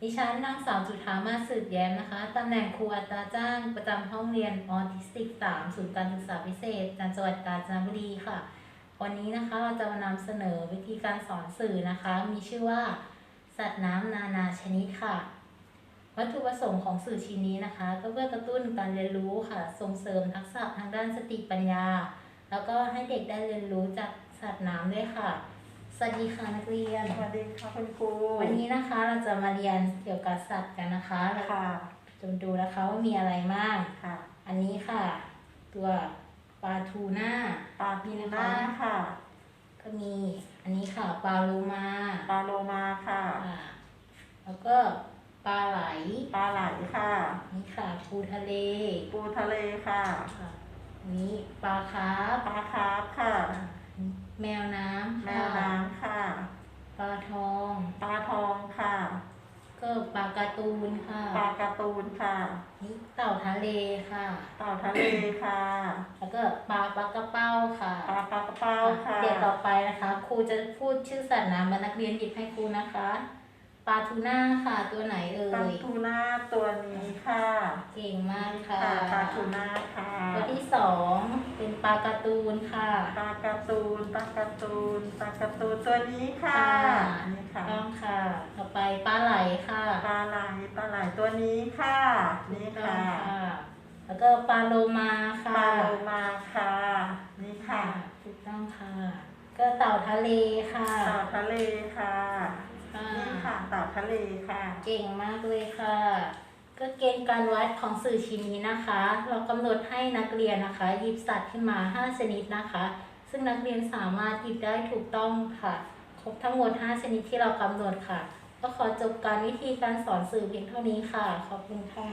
ดิฉันนางสาวจุธามาสืบแย้มนะคะ ตำแหน่งครูอัตราจ้างประจำห้องเรียนออทิสติก 3 ศูนย์การศึกษาพิเศษจังหวัดกาญจนบุรีค่ะ วันนี้นะคะเราจะมานำเสนอวิธีการสอนสื่อนะคะ มีชื่อว่า สัตว์น้ำนานาชนิดค่ะ วัตถุประสงค์ของสื่อชิ้นนี้นะคะ ก็เพื่อกระตุ้นการเรียนรู้ค่ะ ส่งเสริมทักษะทางด้านสติปัญญา แล้วก็ให้เด็กได้เรียนรู้จากสัตว์น้ำด้วยค่ะ สวัสดีค่ะนักเรียน สวัสดีค่ะคุณครูวันนี้นะคะเราจะมาเรียนเกี่ยวกับสัตว์กันนะคะแล้วค่ะจะมาดูนะคะว่ามีอะไรบ้างค่ะ อันนี้ค่ะ ตัวปลาทูน่าปลาพีน่าค่ะ ก็มี อันนี้ค่ะปลาโลมาปลาโลมาค่ะค่ะ แล้วก็ปลาไหล ปลาไหลค่ะ นี่ค่ะปูทะเล ปูทะเลค่ะค่ะอันนี้ปลาคาร์ฟปลาคาร์ฟค่ะ แมวน้ำแมค่ะวน้ำค่ะ ปลาทองปลาทองค่ะ ก็ปลาการ์ตูนค่ะปลาการ์ตูนค่ะนี่เต่าทะเลค่ะ เต่าทะเลค่ะ แล้วก็ปลาปลากระเป้าค่ะ ปลาปลากระเป้าค่ะ เดี๋ยวต่อไปนะคะ ครูจะพูดชื่อสัตว์น้ำมานักเรียนหยิบให้ครูนะคะ ปลาทูน่าค่ะตัวไหนเอ่ปลายทูน่าตัวนี้ค่ะเก่งมากค่ะค่ะปลาทูน่าค่ะ ตัวที่สอง เป็นปลาการ์ตูนค่ะ ปลาการ์ตูนปลาการ์ตูนปลาการ์ตูนตัวนี้ค่ะ นี่ค่ะ ต้องค่ะ ต่อไปปลาไหลค่ะปลาไหลปลาไหลตัวนี้ค่ะ นี่ต้อค่ะงแล้วก็ปลาโลมาค่ะปลาโลมาค่ะ นี่ค่ะถูกต้องค่ะ ก็เต่าทะเลค่ะเต่าทะเลค่ะ ค่ะ นี่ค่ะเต่าทะเลค่ะ เก่งมากเลยค่ะ ก็เกณฑ์การวัดของสื่อชิ้นนี้นะคะ เรากำหนดให้นักเรียนนะคะ หยิบสัตว์ขึ้นมา 5 ชนิดนะคะ ซึ่งนักเรียนสามารถหยิบได้ถูกต้องค่ะ ครบทั้งหมด 5 ชนิดที่เรากำหนดค่ะ ก็ขอจบการวิธีการสอนสื่อเพียงเท่านี้ค่ะ ขอบคุณค่ะ